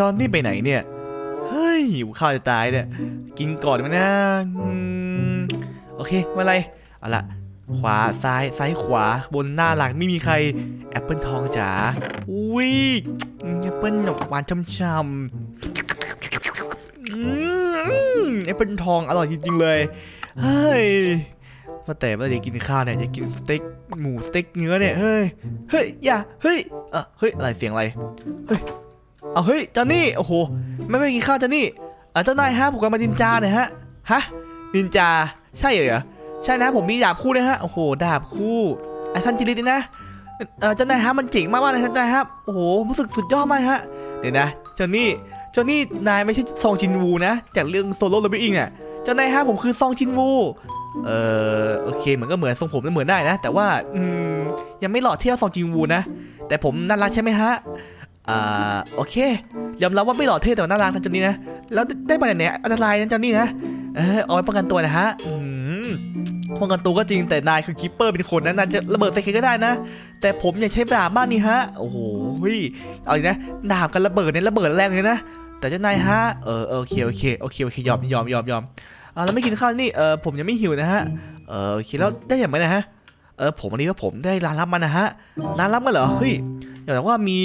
จอนนี่ไปไหนเนี่ย เฮ้ยหิวข้าวจะตายเนี่ย กินก่อนไหมนะโอเคม่เป็นไรเอาละขวาซ้ายซ้ายขวาบนหน้าหลังไม่มีใครแอปเปิลทองจ๋าอุ้ยแอปเปิลแบบหวานช่ำๆแอปเปิลทองอร่อยจริงๆเลยเฮ้ยว่าแต่เมื่อไหร่จะกินข้าวเนี่ยจะกินสเต็กหมูสเต็กเนื้อเนี่ยเฮ้ยเฮ้ยอย่าเฮ้ยเออเฮ้ยอะไรเสียงอะไรเฮ้ย เอาเฮ้ยจอนนี่โอ้โหไม่ไม่กินข้าวจอนนี่เออเจ้านายฮะผมกำลังนินจาเนี่ยฮะฮะนินจาใช่เหรอใช่นะผมมีดาบคู่นะฮะโอ้โหดาบคู่ไอ้ท่านจิริตนี่นะเออเจ้านายฮะมันเจ๋งมากๆเลยท่านนายฮะโอ้โหรู้สึกสุดยอดมากฮะเดี๋ยวนะจอนนี่จอนนี่นายไม่ใช่ซองชินวูนะ จากเรื่องโซโล่เลเวลอิงอะเจ้านายฮะผมคือซองชินวูเออโอเคเหมือนก็เหมือนทรงผมเหมือนได้นะ แต่ว่าอืมยังไม่หล่อเท่าซองจินวูนะ แต่ผมน่ารักใช่ไหมฮะ อ่าโอเคยอมรับว่าไม่หล่อเท่แต่ว่าน่ารักนะเจนนี่นะแล้วได้มาจากไหนอันตรายนะเจนนี่นะเออเอาไว้ป้องกันตัวนะฮะป้องกันตัวก็จริงแต่นายคือคิปเปอร์เป็นคนนะนายจะระเบิดใส่ใครก็ได้นะ แต่ผมอยากใช้ดาบบ้านนี่ฮะโอ้โหเฮ้ยเอาอีกนะดาบกันระเบิดเนี่ยระเบิดแรงเลยนะแต่เจ้านายฮะเออโอเคโอเคโอเคโอเคยอมยอมยอมยอมอ่าแล้วไม่กินข้าวนี่เออผมยังไม่หิวนะฮะเออโอเคแล้วได้อย่างไรนะฮะเออผมวันนี้ว่าผมได้ร้านรับมานะฮะร้านรับมาเหรอเฮ้ยอย่างว่ามี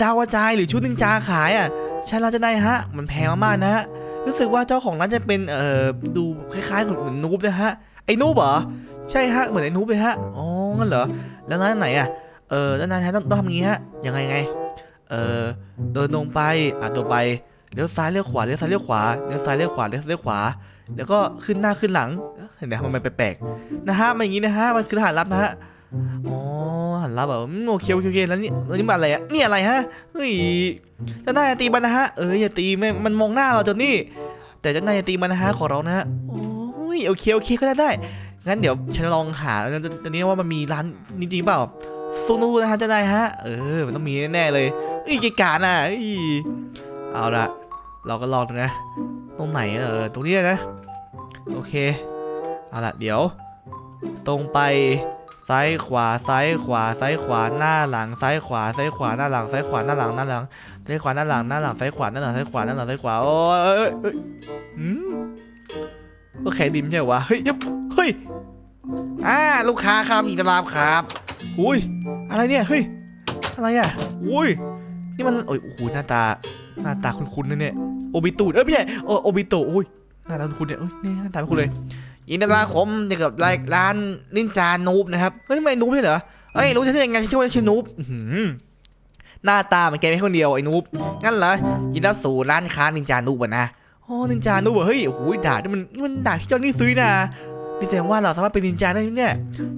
ดาวกระจายหรือชุดนินจาขายอะใช่ร้านจะได้ฮะ มันแพงมากๆนะฮะรู้สึกว่าเจ้าของร้านจะเป็นเอ่อดูคล้ายๆเหมือนนูบนะฮะไอ้นูบเหรอใช่ฮะเหมือนไอ้นูบเลยฮะอ๋องั้นเหรอแล้วร้านไหนอะเออแล้วนายฮะต้องต้องทำอย่างงี้ฮะยังไงไงเออเดินลงไปอะตรงไปเลี้ยวซ้ายเลี้ยวขวาเลี้ยวซ้ายเลี้ยวขวาเลี้ยวซ้ายเลี้ยวขวาเลี้ยวซ้ายเลี้ยวขวา แล้วก็ขึ้นหน้าขึ้นหลังเห็นไหมมันแปลกๆนะฮะมันอย่างงี้นะฮะมันคือรหัสลับนะฮะ อ๋อหันลับแบบโอเคโอเคโอเคแล้วนี่แล้วนี่มาอะไรอะนี่อะไรฮะเฮ้ยเจะนายอย่าตีมันนะฮะเอออย่าตีไม่มันมองหน้าเราจนนี่ แต่เจะนายอย่าตีมันนะฮะขอร้องนะฮะโอ้ยโอเคโอเคก็ได้ได้งั้นเดี๋ยวฉันลองหาตอนนี้ว่ามันมีร้านจริงๆเปล่าซูนูนะฮะเจะนายฮะเออมันต้องมีแน่ๆเลยเอ้ยเกะกาน่ะเอ้ยเอาละเราก็ลองนะ ตรงไหนเออตรงนี้นะโอเคเอาละเดี๋ยว ตรงไป ซ้ายขวาซ้ายขวาซ้ายขวาหน้าหลังซ้ายขวาซ้ายขวาหน้าหลังซ้ายขวาหน้าหลังหน้าหลังซ้ายขวาหน้าหลังหน้าหลังซ้ายขวาหน้าหลังซ้ายขวาหน้าหลังซ้ายขวาโอ้ยอืมก็แค่ดิมใช่วะเฮ้ยยับเฮ้ยอ่าลูกค้าครับมีตลาบครับอุ้ยอะไรเนี่ยเฮ้ยอะไรอะอุ้ยนี่มันโอ้ยโอ้โหหน้าตาหน้าตาคุ้นๆนะเนี่ยโอบิตูเอ้ยไม่ใช่โอโอบิโตะอุ้ยหน้าตาคุ้นเนี่ยเอ้ยนี่หน้าตาคุ้นเลย ยินดีต้อนรับผมอยู่กับรายร้านนินจานูบนะครับเฮ้ยทำไมนูบใช่เหรอเฮ้ยรู้ฉันได้ยังไงชื่อว่าชื่อนูบอื้อหือหน้าตามันแกไม่คนเดียวไอ้นูบงั้นเหรอยินดีต้อนรับสู่ร้านค้านินจานูบอะนะโอ้นินจานูบเฮ้ยโอ้โหดาบนี่มันนี่มันด่าที่เจ้านี่ซื้อนะนี่แสดงว่าเราสามารถเป็นนินจาได้เนี่ย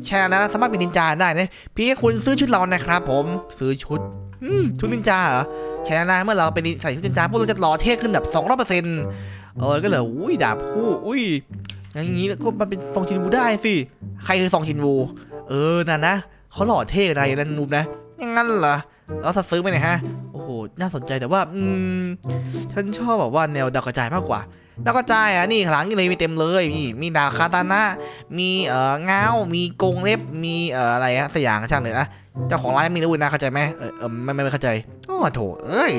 ใช่แล้วนะสามารถเป็นนินจาได้นะพี่คุณซื้อชุดเรานะครับ ผมซื้อชุดอืมชุดนินจาเหรอใช่แล้วนะเมื่อเราเป็นใส่ชุดนินจาพวกเราจะหล่อเท่ขึ้นแบบสองร้อยเปอร์เซ็นต์เออก็เลยอุ้ยดาบคู่อุ้ย อย่างนี้ก็มันเป็นซองชินวูได้สิ ใครคือซองชินวู เออนั่นนะเขาหล่อเท่อะไรนั่นนูบนะอย่างนั้นเหรอแล้วซื้อไปไหนฮะ โอ้โห น่าสนใจแต่ว่า อืม ฉันชอบแบบว่าแนวดาวกระจายมากกว่า ดาวกระจายอะ นี่ข้างหลังนี่เลยมีเต็มเลย มีมีดาวคาตานะ มีเอ่อเงา มีกงเล็บ มีเอ่ออะไรอะสยางช่างเลยนะ เจ้าของร้านม่รู้นะเข้าใจไหมเออเอไม่ไม่เข้าใจโอ้โถ เอ้ย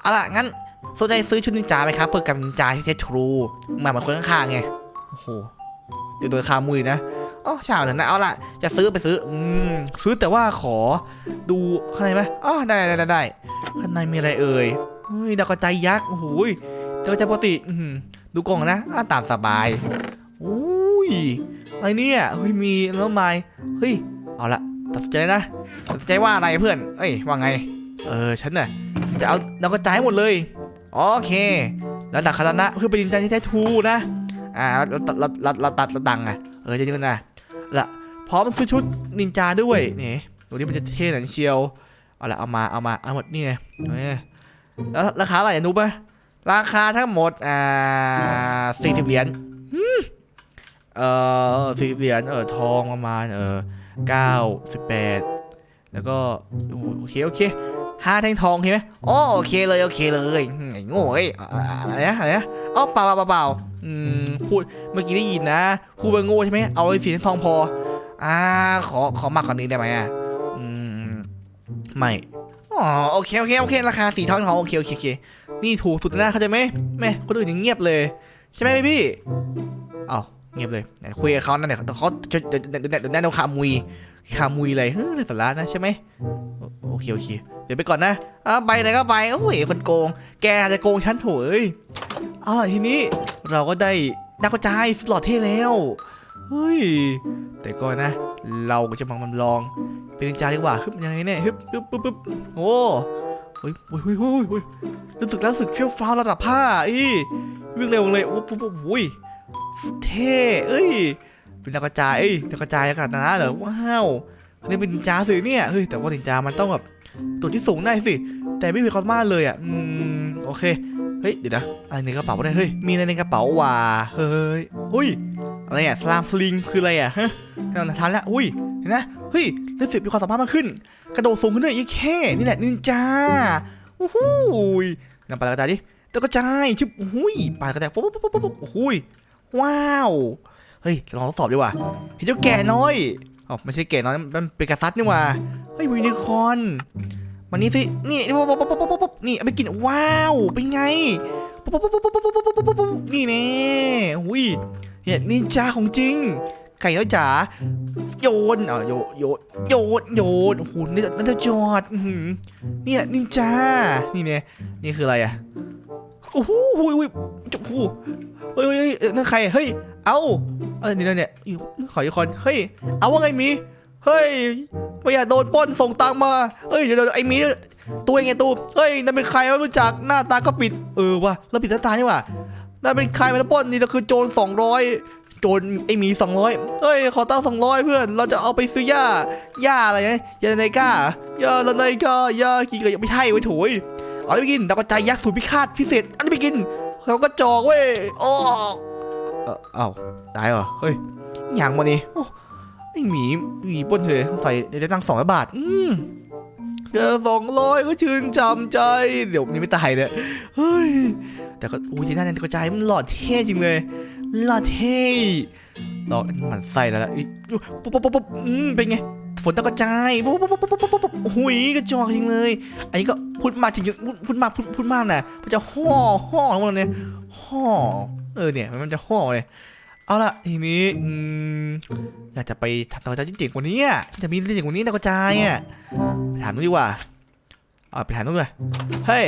เอาล่ะงั้นสนใจซื้อชุดนินจาไหมครับ เพื่อกับนินจาที่ใช้ทรูมาเหมือนคนข้างๆไง โอ้โหเดี๋ยวโดนคามุยนะอ๋อชาวนี่ยนะ เอาละจะซื้อไปซื้อ อืม ซื้อแต่ว่าขอดูข้างในไหมอ๋อได้ได้ได้ได้ข้างในมีอะไรเอ่ยเฮ้ยดาวกระจายยักษ์ โอ้โหยดาวกระจายปกติ อืมดูกล่องนะอ่าตามสบายอุ้ย อะไรเนี่ย เฮ้ย มีแล้วไม้เฮ้ย เอาละตัดใจนะ ตัดใจว่าอะไรเพื่อน เอ้ย ว่าไง เออ ฉันน่ะ จะเอาดาวกระจายหมดเลย โอเค แล้วดักคาตานะคือเป็นดินแดนที่แท้ทูนะ อ่าเราเราเราเราตัดเราดังอะเออจะนี่นนะละพร้อมซื้อชุดนินจาด้วยนี่ดูนี่มันจะเท่หนังเชียวเอาละเอามาเอามาเอาหมดนี่ไงแล้วราคาอะไรนุ๊กปะราคาทั้งหมดอ่าสี่สิบเหรียญเอ่อสี่สิบเหรียญเออทองประมาณเออเก้าสิบแปดแล้วก็โอเคโอเคห้าแท่งทองเห็นไหมอ๋อโอเคเลยโอเคเลยไอ้โง่เอ้ยอ่าอะไรนะอะไรนะอ๋อเปล่าเปล่าเปล่าเปล่า อืมพูดเมื่อกี้ได้ยินนะพูดว่าโง่ใช่ไหมเอาไอ้สีทองพอ อ่า ขอขอมากกว่านี้ได้ไหมอะอืมไม่อ๋อโอเคโอเคโอเคราคาสีทองทองโอเคโอเคโอเคนี่ถูกสุดนะเข้าใจไหมแม่คนอื่นยังเงียบเลย ใช่ไหมพี่เอ้า เงียบเลยคุยกับเขานั่นเนี่ยเขาจะเดี๋ยวแนะนขามุยขามุยอะไรเฮ้ยสาระนะใช่ไหมโอเคโอเคเดี๋ยวไปก่อนนะอะไปไหนก็ไปโอ้ยคนโกง แกจะโกงฉันโถเอ้ยอ่าทีนี้เราก็ได้นักกระจายสลอตเท่แล้วเฮ้ยแต่ก็นนะ เราก็จะมามันลองเป็นนินจาดีกว่าฮึบยังไงเนี่ยฮึบฮึบปึ๊บปึ๊บโอ้เฮ้ยเฮ้ยเฮ้ยเฮ้ยรู้สึกแล้วรู้สึกเฟี้ยวฟ้าวระดับผ้าอีวิ่งเร็วเลยโอ้โอ้ย เท่เอ้ย เป็นนักกระจายเอ้ยนักกระจายอากาศนะเหรอว้าวอันนี้เป็นนินจาสิเนี่ยเฮ้ยแต่ว่านินจามันต้องแบบตัวที่สูงได้สิ แต่ไม่มีคอสมาเลยอะอืมโอเคเฮ้ยเดี๋ยวนะอะไรในกระเป๋าเนี่ยเฮ้ยมีอะไรในกระเป๋าว่ะเฮ้ยอุ้ยอะไรอะสลามสลิงคืออะไรอะฮะนั่นทันละอุ้ยเห็นนะเฮ้ยรู้สึกมีความสามารถมากขึ้น กระโดดสูงขึ้นเลยยี่แค่นี่แหละนินจาโอ้โหยนำปลากระจายดิแล้วก็จายชิบโอ้ยปลากระจายปุ๊บปุ๊บปุ๊บปุ๊บโอ้โหย ว้าว เฮ้ยลองทดสอบดีกว่าเห็นเจ้าแก่น้อยอ๋อไม่ใช่แก่น้อยมันเป็นกระซัดนี่ว่าเฮ้ยยูนิคอนมันนี่สิ นี่ปุ๊บปุ๊บปุ๊บปุ๊บป๊บนี่เอาไปกิน ว้าว เป็นไงปุ๊บปุ๊บปุ๊บปุ๊บปุ๊บปุ๊บปุ๊บป๊บนี่แน่อุ้ยเนี่ยนินจาของจริง ไก่แล้วจ๋า โยนอะโยโยโยนโยนโอ้โหนี่นั่นจะจอดเนี่ยนินจา นี่เนี่ยนี่คืออะไรอะ โอ้โหโอ้ยโอ้ยโอ้โหเฮ้ยเฮ้ยเฮ้ยนั่นใคร เฮ้ย เอ้าเออนี่นั่นเนี่ยยุขออีกคน เฮ้ย เอาว่าไงมี เฮ้ย ไม่อยากโดนป้นส่งตังมา เฮ้ย เดี๋ยวเดี๋ยวไอ้มีตัวเองไงตูเฮ้ย นั่นเป็นใครไม่รู้จัก หน้าตาก็ปิด เออว่ะแล้วปิดหน้าตานี่ว่ะนั่นเป็นใครมาป้นนี่ก็คือโจรสองร้อยโจรไอ้หมีสองร้อยเฮ้ย ขอตั้งสองร้อยเพื่อน เราจะเอาไปซื้อย่าหญ้าอะไรเนะยยาในก้ายาในก้ายากี่ก็ยังไม่ใช่เว้ยโถย เอาไปกินดาวกระจายยักษ์สูตรพิฆาตพิเศษ อันนี้ไปกินเขาก็จอกเว้ยโอ้เออเอ้าตายเหรอ เฮ้ยหยังมานี่โอ้ไอหมีหมีปล้นเถอะใส่เดี๋ยวจะตั้งสองร้อยบาท อืมเกินสองร้อยก็ชื่นจำใจ เดี๋ยวนี่ไม่ตายเนี่ยเฮ้ย แต่ก็อุ้ยหน้านันกระจายมันหล่อเท่จริงเลย หล่อเท่หลอหมันไส้แล้วล่ะอีปุ๊บปุ๊บปุ๊บปุ๊บอืมเป็นไง ฝนตกกระจายปุ๊บปุ๊บปุ๊บปุ๊บปุ๊บปุ๊ปหุยกระจอกจริงเลย อันนี้ก็พูดมากจริงพูดพูดมากพูดพูดมากนะมันจะห่อห่อทั้งหมดเลยห่อเออเนี่ยมันจะห่อเลยเอาละทีนี้อืมอยากจะไปทำตะกระจายจริงๆกว่านี้จะมีเรื่องจริงกว่านี้ตะกระจายอะไปถามนุ๊กดีกว่าเอาไปถามนุ๊กเลยเฮ้ย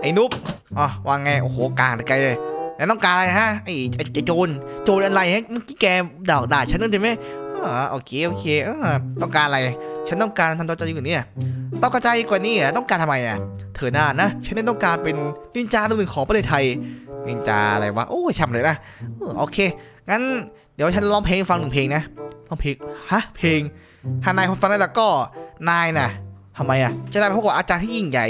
ไอ้นุ๊กอ๋อว่าไงโอ้โหกลางไกลเลยแล้วต้องการอะไรฮะไอ้ไอ้ไอ้โจรโจรอะไรฮะเมื่อกี้แกด่าด่าฉันนั่นใช่ไหม อ๋อโอเคโอเคเออต้องการอะไร ฉันต้องการทำตะกระจายกว่านี้อะต้องกระจายกว่านี้เหรอต้องการทำไมอะ เธอหน้านะ ฉันไม่ต้องการเป็นนินจาตัวหนึ่งของประเทศไทย นินจาอะไรวะ โอ้ยช่ำเลยนะเออโอเค งั้นเดี๋ยวฉันร้องเพลงให้ฟังหนึ่งเพลงนะร้องเพลง ฮะ เพลงถ้านายคนฟังได้แล้วก็ นายน่ะทำไมอะ จะได้ไปพบกับอาจารย์ที่ยิ่งใหญ่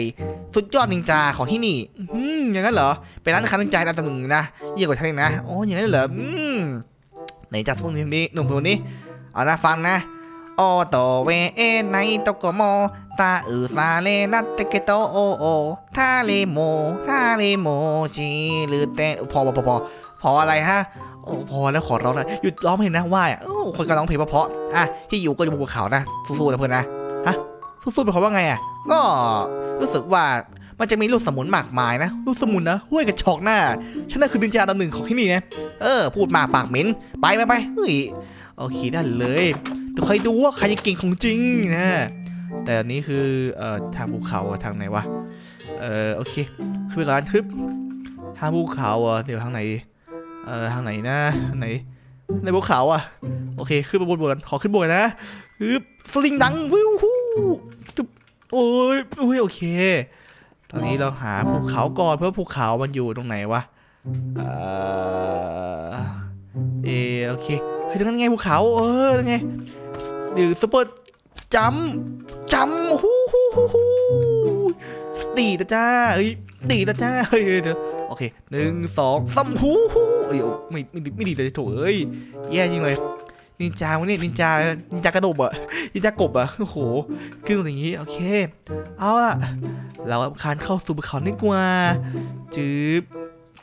สุดยอดนินจาของที่นี่ อืมอย่างนั้นเหรอ เป็นร้านค้านินจาอันดับหนึ่งนะยิ่งกว่าฉันเองนะ โอ้อย่างนั้นเหรอ อืมไหนจากพวกนี้นี่หนุ่มคนนี้ เอานะฟังนะโอโตเวเอไนโตโกโมตาอืซาเลนัตเตเกโตโอโอทาเลโมทาเลโมชิหรือเตพอพอพอพอพออะไรฮะโอ้พอแล้วขอร้องนะหยุดร้องเพลงนะว่าอะโอ้คนกำลังร้องเพลงเพราะอะที่อยู่ก็อยู่บนภูเขานะสู้ๆนะเพื่อนนะฮะสู้ๆเป็นเพราะว่าไงอะก็รู้สึกว่ามันจะมีลูกสมุนมากมายนะลูกสมุนนะห้วยกระชอกหน้าฉันน่ะคือดินจาดำหนึ่งของที่นี่นะเออ พูดมากปากเหม็นไปไปไปเฮ้ย โอเคได้เลยเดี๋ยวคอยดูว่าใครจะเก่งของจริงนะแต่อันนี้คือเอ่อทางภูเขาทางไหนวะเออโอเคขึ้นไปก่อนทึบทางภูเขาอะเดี๋ยวทางไหนเอ่อทางไหนนะไหนในภูเขาอะโอเคขึ้นไปบนบนขอขึ้นบนนะฮึบสลิงดังวิวฮู้จุ๊บโอ้ยโอ้ยโอเค ตอนนี้เราหาภูเขาก่อนเพราะภูเขามันอยู่ตรงไหนวะเอ่อเออโอเค เฮ้ยงนั้นไงภูเขาเออตรงไงหรือซุปเปอร์จัมจัมฮู้ฮู้ฮู้ฮู้ดีนะจ้าเฮ้ยดีนะจ้าเฮ้ยเดี๋ยวโอเคหนึ่งสองสามหูหูเดี๋ยวไม่ไม่ดีไม่ดีเลยโถเอ้ยแย่จริงเลยนินจาวะเนี่ยนินจานินจากระโดดอะนินจากบอะโอ้โหขึ้นอย่างนี้โอเค เอาละเราคานเข้าสู่ภูเขาดีกว่าจืบ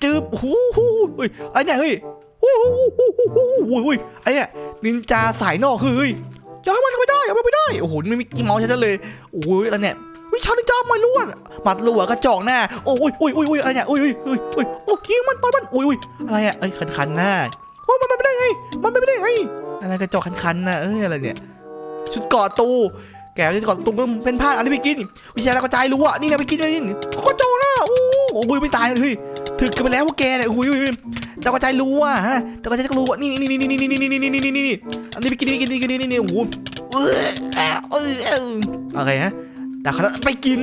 จืบหูหูเฮ้ยไอ้เนี่ยเฮ้ย หูหูหูหูหูหูหูไอ้เนี่ยนินจาสายนอกคือเฮ้ยอย่าให้มันเข้าไปได้อย่าให้มันไปได้โอ้โหไม่มีกี่เมาชัดเลยโอ้ยแล้วเนี่ยวิชานินจาไม่ล้วนหมัดลัวกระจอกหน้าโอ้ยโอ้ยโอ้ยโอ้ยอะไรเนี่ยโอ้ยโอ้ยโอ้ยโอ้ยโอ้ยยิงมันต่อยมันโอ้ยโอ้ยอะไรอะเอ้ยคันคันๆหน้าโอ้ยมันไม่ได้ไงมันไม่ได้ไงอะไรกระจอกคันคันๆนะเอ้ยอะไรเนี่ยชุดเกาะตูแกชุดเกาะตูมันเป็นผ้าดอันนี้ไปกิน วิชาแล้วกระจายรู้อะนี่ไงไปกินเลยนี่กระจอกหน้าโอ้โอ้ยไม่ตายเลย ถึกกันไปแล้วพวกแกเนี่ยโอ้ยโอ้ยโอ้ยแล้วกระจายรู้อะฮะแล้วกระจายก็รู้อะนี่นี่นี่นี่นี่นี่นี่นี่นี่นี่นี่นี่อันนี้ไปกินนี่กินนี่กินนี่นี่นี่โอ้โหเออเอออะไรฮะดาคาไปกิน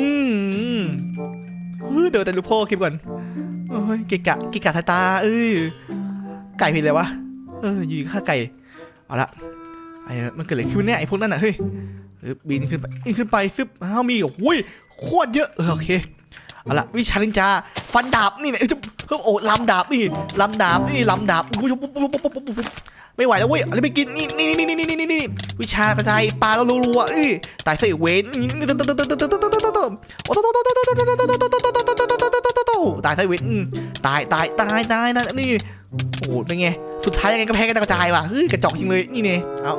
เดี๋ยวแต่ลูกพ่อคลิปก่อนโอ้ยเกะกะเกะกะสายตาเอ้ยไก่ผิดเลยวะเอออยู่ข้าไก่เอาละไอ้มันเกิดอะไรขึ้นเนี่ยไอ้พวกนั้นน่ะเฮ้ยบินขึ้นไปบินขึ้นไปซึบอ้ามีโอ้ยโคตรเยอะเออโอเค เอาละวิชาลินจาฟันดาบนี่เนี่ยเอ้ยจะเฮ้ยโอ้ลำดาบนี่ลำดาบนี่ลำดาบปุ๊บปุ๊บปุ๊บปุ๊บปุ๊บไม่ไหวแล้วเว้ยอะไรไปกินนี่นี่นี่นี่นี่นี่นี่วิชากระจายปลาแล้วรัวๆเอ้ยตายซะอีกเวนนี่นี่โอ้ตายซะอีกเวนตายตายตายตายนะนี่โอ้โหเป็นไงสุดท้ายยังไงก็แพ้กันกระจายว่ะเฮ้ยกระจอกจริงเลยนี่เนี่ยเอา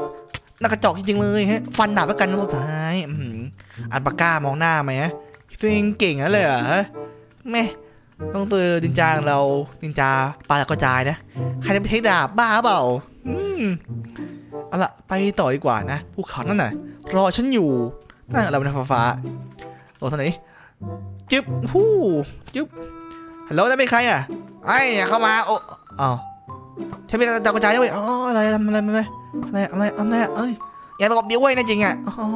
น่ากระจอกจริงๆเลยฮะฟันดาบแล้วกันสุดท้ายอันปากก้ามองหน้าไหมฮะ ตัวเองเก่งนะเลยเหรอแม่ต้องตัวดินจางเราดินจาปลากระจายนะใครจะไปเทคดาบบ้าเปล่าอืมเอาละไปต่อดีกว่านะภูเขานั่นน่ะ รอฉันอยู่นั่นอะไรบนฟ้าฟ้าๆโอ้ท่านไหนจึ๊บฮู้จึ๊บฮัลโหลนั่นเป็นใครอะไอ้อย่าเข้ามาโอ้อ้าวฉันเป็นดากระจายด้วยอ๋ออะไรทำอะไรไม่ไม่อะไรอะไรอะไรเอ้ยอย่าหลบเดียวเว้ยนะจริงอะอ๋อ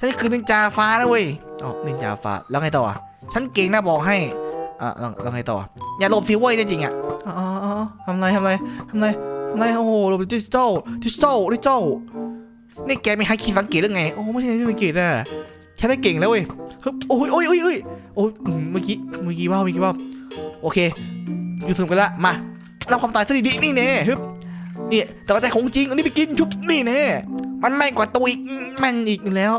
ฉันคือนินจาฟ้านะเว้ยอ๋อนินจาฟ้าแล้วไงต่อฉันเก่งนะบอกให้อะแล้วไงต่อ อย่าหลบสิเว้ยจริงอะอ๋อทำไรทำไรทำไรอะไรโอ้โหเราเป็นดิจิตอลดิจิตอลดิจิตอลนี่แกไม่ให้คีสังเกตหรือไงโอ้ไม่ใช่ไม่สังเกตอะแค่ได้เก่งแล้วเว้ยฮึบโอ้ยโอ้ยโอ้ยโอ้ยโอ้ยเมื่อกี้เมื่อกี้ว่าเมื่อกี้ว่าโอเคอยู่สนุกกันละมารับความตายซะดีๆนี่แน่ฮึบนี่แต่ว่าใจของจริงอันนี้ไปกินชุบนี่แน่มันแม่นกว่าตัวอีกแมันอีกแล้ว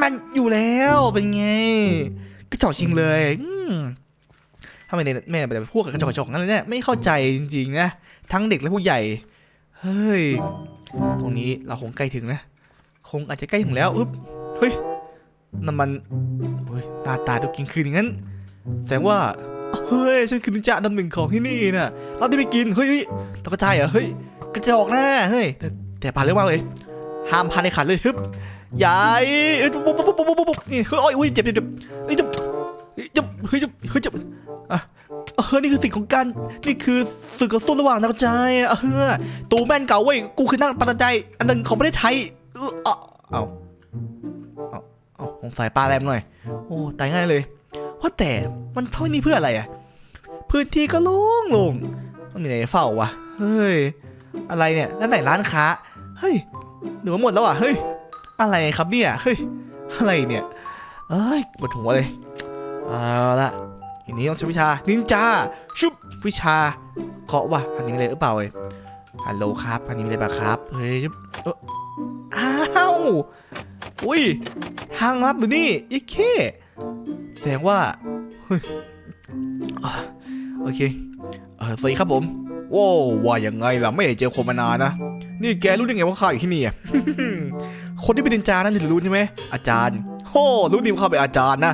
มันอยู่แล้วเป็นไงกระจอกจริงเลยอืมทำไมเนี่ยแม่แบบพวกกระจอกกระจอกนั่นเลยเนี่ยไม่เข้าใจจริงๆนะทั้งเด็กและผู้ใหญ่ เฮ้ย ตรงนี้เราคงใกล้ถึงนะ คงอาจจะใกล้ถึงแล้วอึ๊บเฮ้ยน้ำมันเฮ้ยหน้าตาตัวกินคืนอย่างนั้นแสดงว่าเฮ้ยฉันคือนินจาอันหนึ่งของที่นี่น่ะเราได้ไปกินเฮ้ยตกกระจเหรอเฮ้ยกระจอกหน้าเฮ้ยแต่แต่ผ่านเรื่องมากเลย ห้ามพานในขันเลยฮึบ ใหญ่เอ้ยปุ๊บปุ๊บปุ๊บปุ๊บปุ๊บปุ๊บนี่เฮ้ยโอ้ยอุ้ยเจ็บเจ็บเจ็บเฮ้ยเจ็บเจ็บเฮ้ยเจ็บเฮ้ยเจ็บอะเออนี่คือสิ่งของการนี่คือศึกกระสู้ระหว่างนักกระจายอะเออตูแม่นเก่าเว้ยกูคือนักปัตจัยอันหนึ่งของประเทศไทยเออเอาเอาเอาเอาสงสัยปลาแรมหน่อย โอ้ตายง่ายเลยว่าแต่มันเท่านี้เพื่ออะไรอะพื้นที่ก็โล่งลงมันมีอะไรเฝ้าวะเฮ้ยอะไรเนี่ยแล้วไหนร้านค้าเฮ้ยหรือว่าหมดแล้วอะเฮ้ย อะไรครับเนี่ย เฮ้ย อะไรเนี่ยเอ้ยปวดหัวเลย เอาละทีนี้ต้องใช้วิชา นินจา ชุบ วิชา เคาะว่ะอันนี้มีอะไรหรือเปล่าเอ้ยฮัลโหลครับอันนี้มีอะไรบ้างครับ เฮ้ยเอ้ออ้าว อุ้ย ทางลับหรือนี่ยี่เคแสดงว่าเฮ้ยโอเค เออสวัสดีครับผมว้วว่ายังไงล่ะ ไม่ได้เจอคนมานานนะ นี่แกรู้ได้ไงว่าข้าอยู่ที่นี่อะ คนที่เป็นนินจานั่นรู้ใช่ไหมอาจารย์โอ้รู้ดีว่าเขาเป็นอาจารย์นะ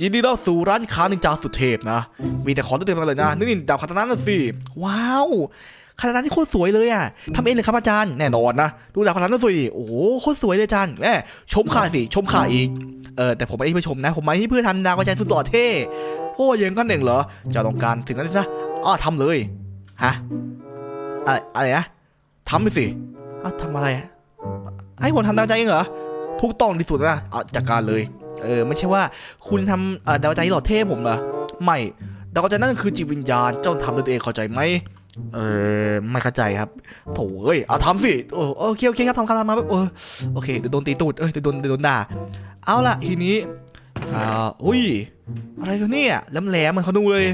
ยินดีต้อนรับสู่ร้านค้านินจาสุดเทพนะ มีแต่ของตัวเต็มเลยนะนี่ดาบคาตานะนั่นสิ ว้าวคาตานะที่โคตรสวยเลยอะทำเองเลยครับอาจารย์แน่นอนนะ ดูดาบคาตานะนั่สิโอ้โหโคตรสวยเลยอาจารย์แหมชมข้าสิชมข้าอีกเออแต่ผมไม่ได้เพื่อชมนะ ผมมาที่เพื่อทำดาวกระจายสุดหล่อเท่โอ้ยังกันเองเหรอจะต้องการถึงนั้นซะอ้อทำเลยฮะอะไรอะไรนะทำไปสิอ้าวทำอะไรอะ ให้ผมทำดาวใจเองเหรอถูกต้องที่สุดนะเอาจัดการเลย เออไม่ใช่ว่าคุณทำเอ่อดาวใจหล่อเทพผมเหรอไม่ดาวใจนั่นคือจิตวิญญาณเจ้าทำด้วยตัวเองเข้าใจไหมเออไม่เข้าใจครับโถ่เอ้ยเอาทำสิโอ้โอเคโอเคครับทำการทำมาแบบเออโอเคเดี๋ยวโดนตีตูดเอ้ยเดี๋ยวโดนเดี๋ยวโดนด่าเอาล่ะทีนี้อ่าอุ้ยอะไรกันเนี่ยแหลมๆเหมันเขาดูเลย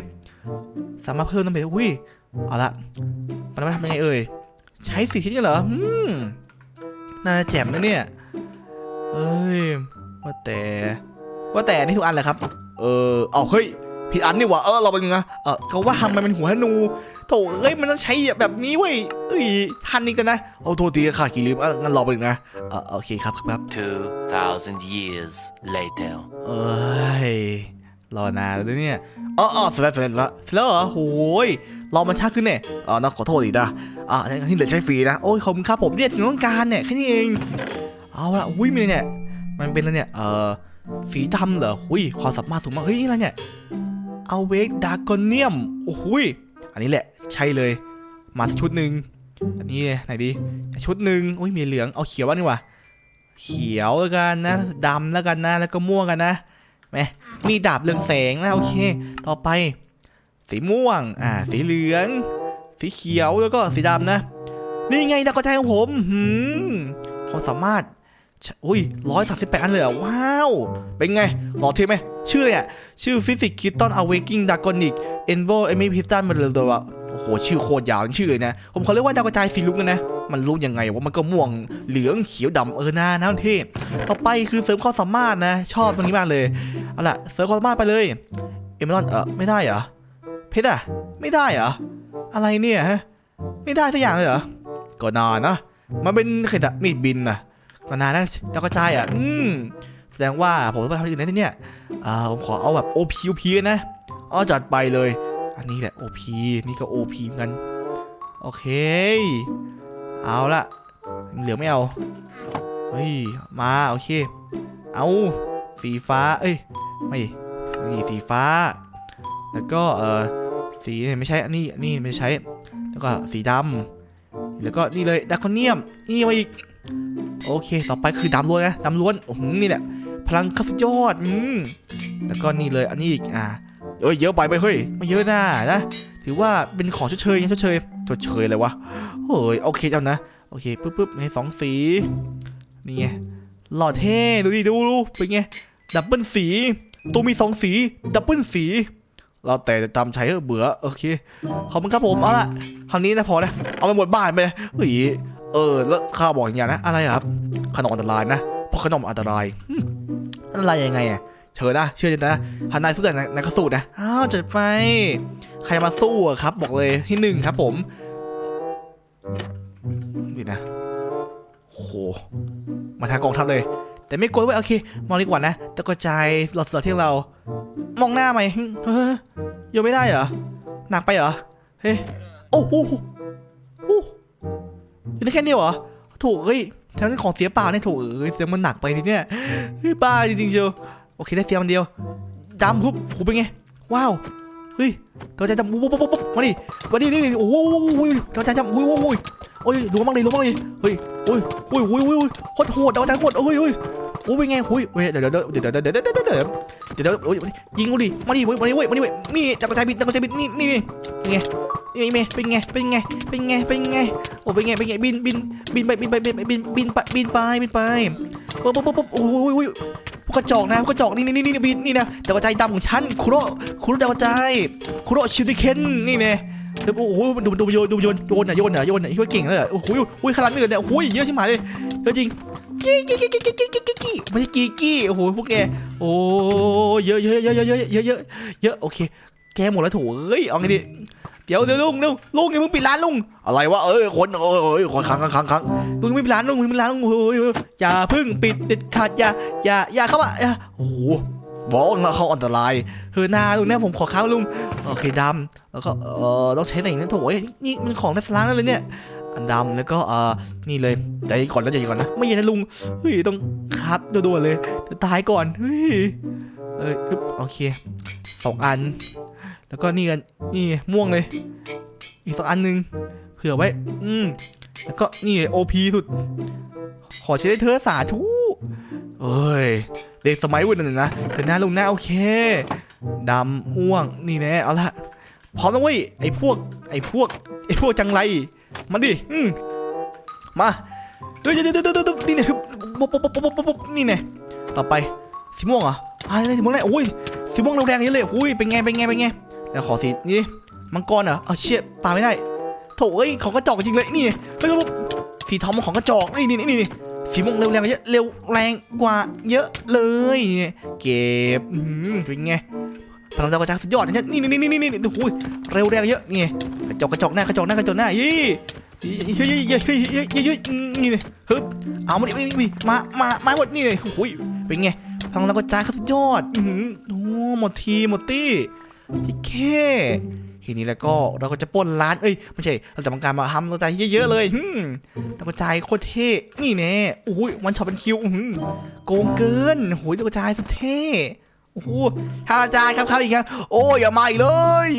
สามารถเพิ่มน้ำเบรอุ้ยเอาละมันมาทำยังไงเอ่ยใช้สีชิ้นเหรออืม น่าจะแจ่มนะเนี่ยเอ้ยว่าแต่ว่าแต่นี่ทุกอันเลยครับ เออเอาเฮ้ยผิดอันนี่หว่าเออเราเป็นไงนะเออก็ว่าทำไมเป็นหัวธนูโถเอ้ยมันต้องใช้แบบนี้เว้ยเอ้ยทันนี่กันนะเอาโทษทีค่ะขี่ลืมเอองั้นรอไปหนึ่งนะเออโอเคครับครับ2,000 years later. เอ้ยรอนานแล้วเนี่ยอ๋ออ๋อเสร็จแล้วเสร็จแล้วเสร็จแล้วเหรอโอ้ยรอมันช้าขึ้นเนี่ยอ๋อนะขอโทษอีกนะ อะที่เหลือใช้ฟรีนะ โอ้ยขอบคุณครับผมเนี่ยสิ่งที่ต้องการเนี่ยแค่นี้เอง เอาละอุ้ยมีเนี่ย มันเป็นอะไรเนี่ย เอ่อ สีดำเหรออุ้ยความสามารถสูงมาก เฮ้ยอะไรเนี่ยเอาเวกดากอนเนียม โอ้โหยอันนี้แหละ ใช่เลย มาชุดหนึ่งอันนี้ไหนดี ชุดหนึ่งอุ้ยมีเหลือง เอาเขียวบ้างดีกว่า เขียวแล้วกันนะดำแล้วกันนะ แล้วก็ม่วงกันนะแมมีดาบเรืองแสงนะโอเค ต่อไป สีม่วง อ่า สีเหลือง สีเขียวแล้วก็สีดำนะ นี่ไงดาวกระจายของผมหืมความสามารถอุ้ยร้อยสามสิบแปดอันเลยเหรอว้าว เป็นไง หล่อเท่ไหม ชื่ออะไรอะ ชื่อฟิสิกคิตตันอเวกิ้งดากอนิกเอนโบเอมิพิสตันมาเลยตัวะโอ้โห ชื่อโคตรยาวชื่อเลยนะ ผมขอเรียกว่าดาวกระจายสีลุกนะ มันรู้ยังไงว่ามันก็ม่วงเหลืองเขียวดำเออหน้าน้าเท่ต่อไปคือเสริมความสามารถนะ ชอบตรงนี้มากเลย เอาล่ะ เสริมความสามารถไปเลย เอเมรอนเออไม่ได้เหรอ เพชรอะไม่ได้เหรอ อะไรเนี่ยฮะ ไม่ได้สักอย่างเลยเหรอ ก็นานนะ มันเป็นเขตมีดบินนะก็นานนะดาวกระจอะ อืม แสดงว่าผมต้องไปทำอย่างอื่นได้ที่เนี่ยอ่าผมขอเอาแบบ OP OP กันนะอ๋อจัดไปเลย อันนี้แหละ OP นี่ก็ OP เหมือนกัน โอเค เอาละเหลือไม่เอา เฮ้ย มา โอเค เอาสีฟ้า เอ้ย ไม่นี่สีฟ้า แล้วก็ เออ สีเนี่ยไม่ใช่อันนี้อันนี้ไม่ใช้ แล้วก็สีดำแล้วก็นี่เลยดาคอนเนียม นี่มาอีก โอเค ต่อไปคือดำล้วนนะดำล้วนโอ้โหนี่แหละ พลังคัสยอดอืมแล้วก็นี่เลยอันนี้อีกอ่าเอ้ยเยอะไปไปเฮ้ยไม่เยอะน่านะ ถือว่าเป็นของชดเชยไงชดเชยชดเชยเลยวะเฮ้ยโอเคเอานะโอเคปึ๊บปึ๊บให้สองสีนี่ไงหล่อเท่ดูดิดูดูเป็นไงดับเบิลสี ตัวมีสองสี ดับเบิลสี เราแต่ตามใช้เถอะเบื่อโอเคขอบคุณครับผมเอาละคราวนี้นะพอนะเอาไปหมดบ้านไปเลยเฮ้ยเออแล้วข้าบอกอย่างนี้นะอะไรครับขนมอันตรายนะเพราะขนมอันตรายอันตรายยังไงอะเชิญนะเชื่อใจนะหันนายสู้แต่นายก็สู้นะอ้าวจัดไป ใครมาสู้ครับ บอกเลยที่หนึ่งครับผมนี่นะโหมาทางกองทัพเลย แต่ไม่กลัวเว้ยโอเค มองดีกว่านะตะกระจายหลอดเสือที่เรา มองหน้าไหมเฮ้ยโยนไม่ได้เหรอ หนักไปเหรอ เฮ้ย โอ้โหโอ้โหอยู่ได้แค่นี้เหรอ ถูกเฮ้ยแถวนั้นของเสียเปล่าเนี่ยถูกเอ้ยเสียงมันหนักไปทีเนี่ยเฮ้ยบ้าจริงๆเชียวโอเคได้เสียงมันเดียวดำปุ๊บโหเป็นไง ว้าว เฮ้ยตัวใจดำปุ๊บปุ๊บปุ๊บปุ๊บมาดิมาดินี่โอ้โหตัวใจดำอุ้ยโอ้ยโอ้ยดูมั่งเลยรัวมั่งเลยเฮ้ยโอ้ยโอ้ยโอ้ยโอ้ยโคตรโหดตัวใจโหดโอ้ยโอ้ยโอ้ยเป็นไงโอ้ยเดี๋ยวเดี๋ยวเดี๋ยวเดี๋ยวเดี๋ยวเดี๋ยวเดี๋ยวเดี๋ยวเดี๋ยวโอ้ยวโอ้ยยิงกูดิมาดิมาดิเว้ยมาดิเว้ยมีจักรใจบิดจักรใจบิดนี่นี่นี่นไง นี่เป็นไง เป็นไง เป็นไง เป็นไง โอ้ เป็นไง เป็นไง บิน บิน บินไป บินไป บินบินบินไป บินไป บินไปปุ๊บปุ๊บปุ๊บปุ๊บโอ้ยพวกกระจอกนะพวกกระจอกนี่นี่นี่นี่บินนี่นะดาวกระจายดำของฉันคุโรคุโรดาวกระจายคุโรชิวดิเคนนี่เนี่ยโอ้โหดูดูโยนดูโยนโยนอะโยนอะโยนอะที่ว่าเก่งเลยโอ้โหโอ้ยขนาดนี้เลยเนี่ยโอ้โหเยอะชิบหายเลยเยอะจริงกี้กี้กี้กี้กี้กี้กี้กี้ไม่ใช่กี้กี้โอ้โหพวกแกโอ้เยอะเยอะเยอะเยอะเยอะเยอะเยอะเยอะโอเคแกหมดแล้วถูเฮ้ยเอาไงดี เดี๋ยวเดี๋ยวลุงลุงลุงอย่าเพิ่งปิดร้านลุงอะไรวะเอ้ยคนเอ้ยคนค้างค้างค้างค้างลุงไม่ปิดร้านลุงไม่ปิดร้านลุงโอ้ยอย่าเพิ่งปิดเด็ดขาดอย่าอย่าอย่าเข้ามาอย่าโอ้โหบอกนะเขาอันตรายเฮ้ยนาลุงเนี่ยผมขอค้างลุงโอเคดำแล้วก็เออต้องใช้แต่อย่างนั้นโถ่เอ้ยนี่มันของในสลางนั่นเลยเนี่ยอันดำแล้วก็เออนี่เลยใจเย็นก่อนแล้วใจเย็นก่อนนะไม่เย็นนะลุงเฮ้ยต้องครับด่วนๆเลยจะตายก่อนเฮ้ยเอ้ยอึ๊บโอเคสองอัน แล้วก็นี่กันนี่ม่วงเลย อีกสองอันหนึงเผื่อไว้ อืมแล้วก็นี่โอพีสุด ขอใช้ได้เธอสาธุเอ้ย เด็กสมัยวันนั้นนะแต่หน้าลงหน้าโอเคดำม่วงนี่แน่เอาละพร้อมแล้วเว้ยไอ้พวก ไอ้พวก ไอ้พวกจังไร มาดิอืมมาเดี๋ยวเดี๋ยวเดี๋ยวเดี๋ยวนี่เนี่ยคือปุ๊บปุ๊บปุ๊บปุ๊บปุ๊บนี่เนี่ยต่อไปสีม่วงเหรออ่าสีม่วงแรงโอ้ยสีม่วงเร็วแรงเยอะเลยโอ้ยเป็นไงเป็นไงเป็นไง แล้วขอสีนี่มังกรเหรอเอาเชี่ยปาไม่ได้โถเอ้ยของกระจอกจริงเลยนี่เฮ้ยสีทองมันของกระจอกนี่นี่นี่สีม่วงเร็วแรงเยอะเร็วแรงกว่าเยอะเลย เก็บอืมเป็นไงพลังดาวกระจายสุดยอดนะนี่นี่นี่นี่นี่โอ้ยเร็วแรงเยอะนี่กระจอกกระจอกหน้ากระจอกหน้ากระจอกหน้ายี่เฮ้ยเฮ้ยเฮ้ยเฮ้ยเฮ้ยเฮ้ยนี่นี่ฮึบเอามาดิมามามาหมดนี่เลยโอ้ยเป็นไงพลังเราก็จ่ายสุดยอดโอ้หมดทีหมดตี้ พี่เคทีนี้แล้วก็เราก็จะป้นร้านเอ้ยไม่ใช่เราจะทำการมาทำเราจ่ายเยอะๆเลยฮึมเราก็จ่ายโคตรเท่นี่แน่อุ้ยวันช็อปเป็นคิวโกงเกินโหยเราก็จ่ายสุดเท่โอ้โหถ้าอาจารย์ครับครับอีกครับโอ้ยอย่ามาอีกเลย